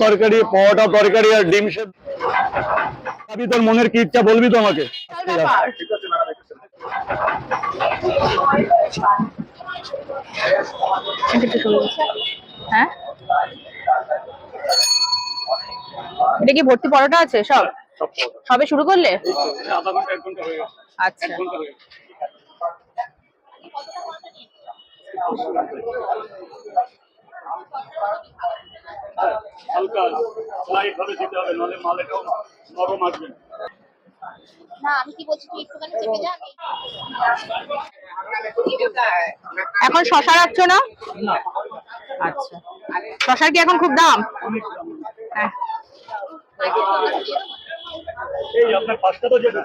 তরকারি, পরোটা তরকারি আর ডিম সেদ্ধ। আমি তোর মনের কি ইচ্ছা বলবি তো আমাকে। হ্যাঁ? এটা কি ভর্তি পরোটা আছে সব? সবে শুরু করলে? আচ্ছা। হালকা লাইট ভাবে দিতে হবে নাহলে মাল এটাও নরম আসবে না। আমি কি বলছি তুই একটুখানি চেপে যা আমি এখন শশা রাখছ না? আচ্ছা। শশার কি এখন খুব দাম? হ্যাঁ। এই আপনার পাঁচটা তো যেটা।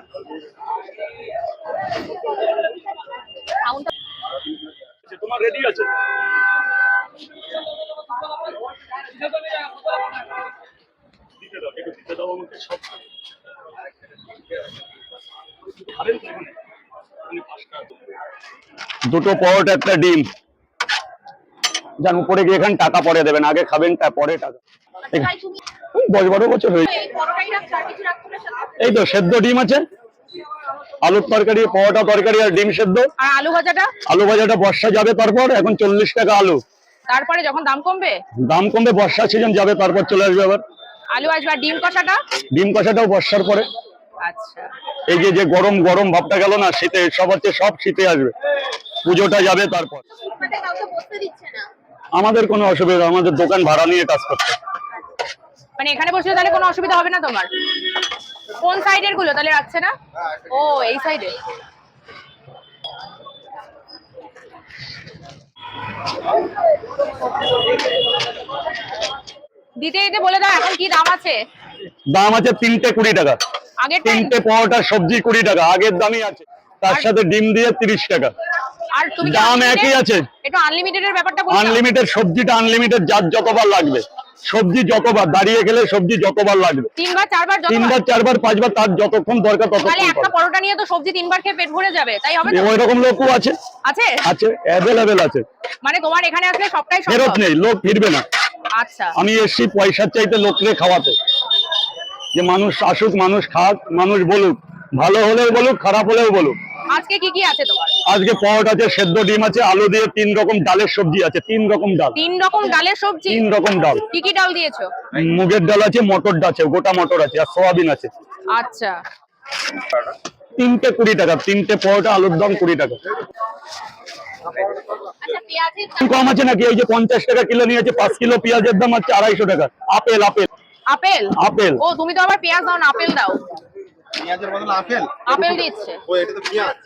আচ্ছা, তোমার রেডি আছে? দুটো পরোটা একটা ডিম। যান উপরে গিয়ে এখানে টাকা পরে দেবেন। আগে খাবেন পরে টাকা। দশ বারো বছর হয়েছে? এই তো সেদ্ধ ডিম আছে। আলুর তরকারি পরোটা তরকারি আর ডিম সেদ্ধ। আলু ভাজাটা? আলু ভাজাটা বর্ষা যাবে তারপর এখন চল্লিশ টাকা আলু। তারপরে যখন দাম কমবে? দাম কমবে বর্ষা সিজন যাবে তারপর চলে আসবে আবার। আলু আসবে আর ডিম কষাটা? ডিম কষাটাও বর্ষার পরে। আচ্ছা। এই যে যে গরম গরম ভাবটা গেল না শীতে সব হচ্ছে সব শীতে আসবে। পুজোটা যাবে তারপর। মানে আমাদের কোনো অসুবিধা নেই, আমাদের দোকান ভাড়া নিয়ে কাজ করতে। মানে এখানে বসলে তাহলে কোনো অসুবিধা হবে না তোমার? কোন সাইডেরগুলো? তাহলে রাখছে না? ও এই সাইডে দিতে দিতে বলে দাও এখন কি দাম আছে? দাম আছে তিনটে কুড়ি টাকা। আগের তিনটে পরোটা সবজি কুড়ি টাকা আগের দামই আছে। তার সাথে ডিম দিয়ে তিরিশ টাকা। আর তুমি দাম একই আছে। একটু আনলিমিটেড এর ব্যাপারটা আনলিমিটেড সবজিটা আনলিমিটেড যার যতবার লাগবে। সবজি যতবার দাঁড়িয়ে গেলে সবজি যতবার লাগবে। তিনবার চারবার তিনবার চারবার পাঁচবার তার যতক্ষণ দরকার ততক্ষণ একটা পরোটা নিয়ে তো সবজি তিনবার খেয়ে পেট ভরে যাবে তাই হবে? ওই রকম লোকও আছে? আছে? আছে অ্যাভেলেবেল আছে। মানে তোমার এখানে আসলে সবটাই ফেরত নেই লোক ফিরবে না। আচ্ছা। আমি এসছি পয়সার চাইতে লোককে খাওয়াতে। যে মানুষ আসুক মানুষ খাক মানুষ বলুক। ভালো হলেও বলুক খারাপ হলেও বলুক। আজকে কি কি আছে তোমার? আজকে পরোটা আছে সেদ্ধ ডিম আছে আলু দিয়ে তিন রকম ডালের সবজি আছে তিন রকম ডাল। তিন রকম ডালের সবজি? তিন রকম ডাল। কি কি ডাল দিয়েছ? মুগের ডাল আছে মটর ডাল আছে গোটা মটর আছে আর সোয়াবিন আছে। আচ্ছা। তিনটে কুড়ি টাকা তিনটে পরোটা আলুর দাম কুড়ি টাকা। আচ্ছা কম আছে নাকি? এই যে পঞ্চাশ টাকা কিলো নিয়েছে পাঁচ কিলো পেঁয়াজের দাম হচ্ছে আড়াইশো টাকা। Apple apple. আপেল? আপেল। ও তুমি তো আবার পেঁয়াজ দাও না আপেল দাও। পেঁয়াজের বদলে আপেল? আপেল দিচ্ছে। ও এটা তো পেঁয়াজ।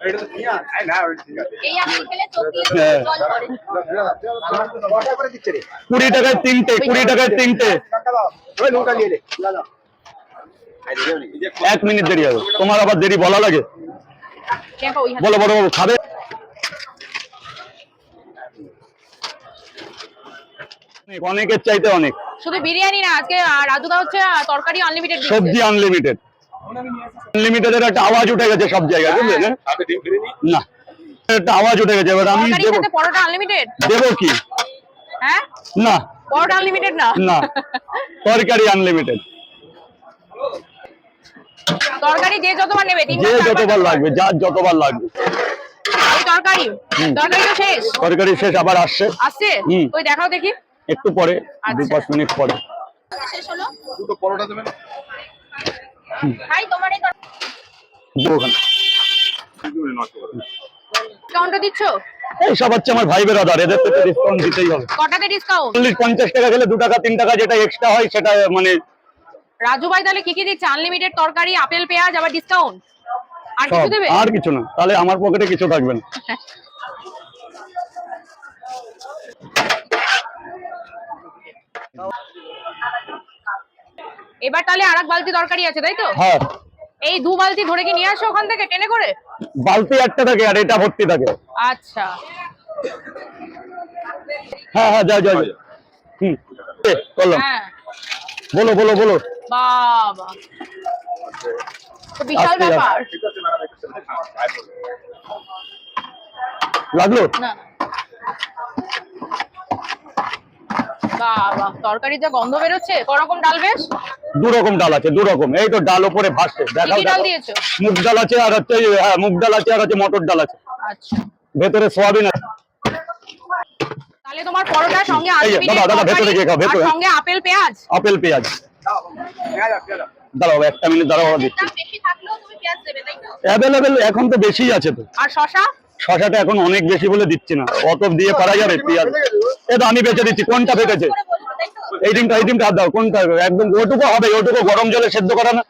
এটা তো পেঁয়াজ? না ঠিক আছে। এই আপেল খেলে চোখ দিয়ে হ্যাঁ। জল পড়ে। কটা করে দিচ্ছে রে কুড়ি টাকায় তিনটে কুড়ি টাকায় তিনটে। ওই নিয়ে এক মিনিট দেরি হবে। তোমার আবার দেরি বলা লাগে? বলো বড় বাবু খাবে? অনেকের চাইতে অনেক। শুধু বিরিয়ানি না আজকে রাজুদা হচ্ছে তরকারি আনলিমিটেড সবজি আনলিমিটেড আনলিমিটেডের একটা আওয়াজ উঠে গেছে সব জায়গায় বুঝলেন হ্যাঁ? ফিরে নি একটা আওয়াজ উঠে গেছে এবার আমি দেবো। পরোটা আনলিমিটেড দেবো কি? হ্যাঁ? না। পরোটা আনলিমিটেড না? না। তরকারি আনলিমিটেড তরকারি যে যতবার নেবে তিনবার যে যতবার লাগবে যার যতবার লাগবে। তরকারি তরকারি তো শেষ? তরকারি শেষ আবার আসছে। আসছে। ওই দেখাও দেখি। একটু পরে দু আচ্ছা। পাঁচ মিনিট পরে। দুটো পরোটা দেবেন? ভাই তোমার এই তরকারি দেবো ওখানে। ডিসকাউন্টটা দিচ্ছ? এই সব হচ্ছে আমার ভাই বেরাদার এদের তো ডিসকাউন্ট দিতেই হবে। ডিসকাউন্ট টাকা গেলে টাকা তিন টাকা যেটা এক্সট্রা হয় সেটা মানে রাজু ভাই তাহলে কি কি দিচ্ছে? আনলিমিটেড তরকারি আপেল পেঁয়াজ আবার ডিসকাউন্ট আর কিছু দেবে? আর কিছু না। তাহলে আমার পকেটে কিছু থাকবে না। এবার তাহলে আর এক বালতি তরকারি আছে তাই তো? হ্যাঁ। এই দু বালতি ধরে কি নিয়ে আসো ওখান থেকে টেনে করে? বালতি একটা থাকে আর এটা ভর্তি থাকে। আচ্ছা। হ্যাঁ হ্যাঁ যাও যাও। হুম। করলাম। হ্যাঁ। বলো বলো বলো। বাবা। তো বিশাল ব্যাপার। লাগল? না বাহ তরকারি যা গন্ধ বেরোচ্ছে? করকম ডাল বেশ? দু রকম ডাল আছে দু রকম এই তো ডাল উপরে ভাসছে। দেখাও ডাল মুগ ডাল আছে আর হচ্ছে হ্যাঁ মুগ ডাল আছে আর হচ্ছে মটর ডাল আছে। আচ্ছা। ভেতরে সোয়াবিন আছে। তাহলে তোমার পরোটা সঙ্গে এই যে, আলু দাদা, দাদা, ভেতরে গিয়ে খাও, আর ভেতরে। সঙ্গে আপেল পেঁয়াজ? আপেল। দাঁড়াও একটা মিনিট দাঁড়াও দিচ্ছি দাম বেশি থাকলেও তুমি পেঁয়াজ দেবে তাই তো? অ্যাভেলেবেল এখন তো বেশি আছে তো। আর শশা? শশাটা এখন অনেক বেশি বলে দিচ্ছি না। অত দিয়ে পারা যাবে পেঁয়াজ। এটা আমি বেঁচে দিচ্ছি। কোনটা ফেটেছে এই ডিমটা এই ডিমটা হাত দাও কোনটা? একদম ওটুকু হবে ওটুকু গরম জলে সেদ্ধ করা না।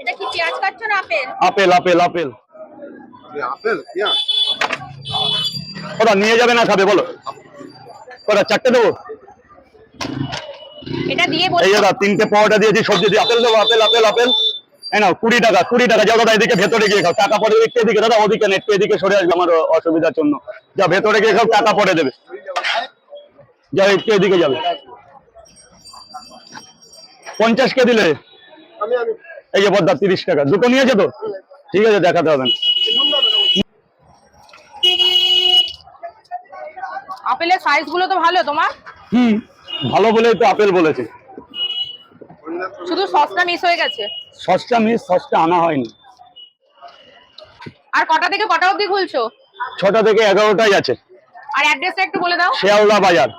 এটা কি পেঁয়াজ কাটছো apple? Apple apple apple. Apple পেঁয়াজ? ওরা নিয়ে যাবে না খাবে বলো। ওরা চারটে দেবো। এটা দিয়ে এই দাদা তিনটে পাওয়াটা দিয়েছি সবজি দিয়ে। আপেল দেবো আপেল আপেল আপেল। নাও কুড়ি টাকা কুড়ি টাকা যাও দাদা এদিকে ভেতরে গিয়ে খাও। টাকা পরে একটু এদিকে দাদা ওদিকে না একটু এদিকে সরে আসবে আমার অসুবিধার জন্য। যা ভেতরে গিয়ে খাও টাকা পরে দেবে। যা একটু এদিকে যাবে। পঞ্চাশ কে দিলে? এই যে বদ্দা তিরিশ টাকা। দুটো নিয়েছে তো? ঠিক আছে দেখাতে হবে। আপেলের সাইজগুলো তো ভালো তোমার। হুম ভালো বলেই তো আপেল বলেছে। শুধু সসটা মিস হয়ে গেছে। সসটা মিস সসটা আনা হয়নি। আর কটা থেকে কটা অবধি খুলছো? ছটা থেকে এগারোটাই আছে। আর অ্যাড্রেসটা একটু বলে দাও। শেয়ালদা বাজার।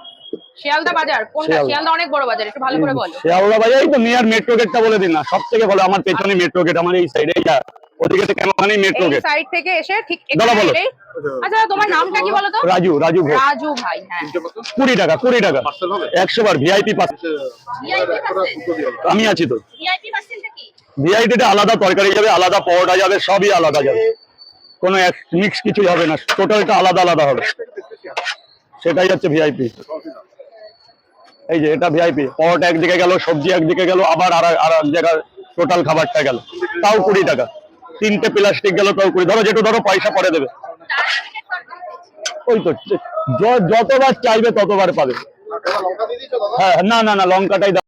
শিয়ালদা বাজার? কোনটা? শিয়ালদা। অনেক বড় বাজার একটু ভালো করে বলো। শেয়ালদা বাজার এই তো নিয়ার মেট্রো গেটটা বলে দিন না। সব থেকে ভালো আমার পেছনে মেট্রো গেট আমার এই সাইডে যা ওদিকে তো কেন ওখানেই মেট্রো এই গেট সাইড থেকে এসে ঠিক দাদা বলো। আচ্ছা তোমার নামটা কি বলো তো? রাজু রাজু ঘোষ। রাজু ভাই হ্যাঁ। কুড়ি টাকা কুড়ি টাকা। পার্সেল হবে? একশো বার ভিআইপি পাস আমি আছি তো। ভিআইপি পার্সেলটা কি ভিআইপিটা আলাদা তরকারি যাবে আলাদা পরোটা যাবে সবই আলাদা যাবে। কোনো মিক্স কিছুই হবে না টোটালটা আলাদা আলাদা হবে। সেটাই হচ্ছে ভিআইপি এই যে এটা ভিআইপি পরোটা একদিকে গেল সবজি একদিকে গেল আবার আর আর এক জায়গায় টোটাল খাবারটা গেল। তাও কুড়ি টাকা। তিনটে প্লাস্টিক গেল তাও কুড়ি। ধরো যেটু ধরো পয়সা পরে দেবে। ওই তো যতবার চাইবে ততবার পাবে। হ্যাঁ না না না লঙ্কাটাই।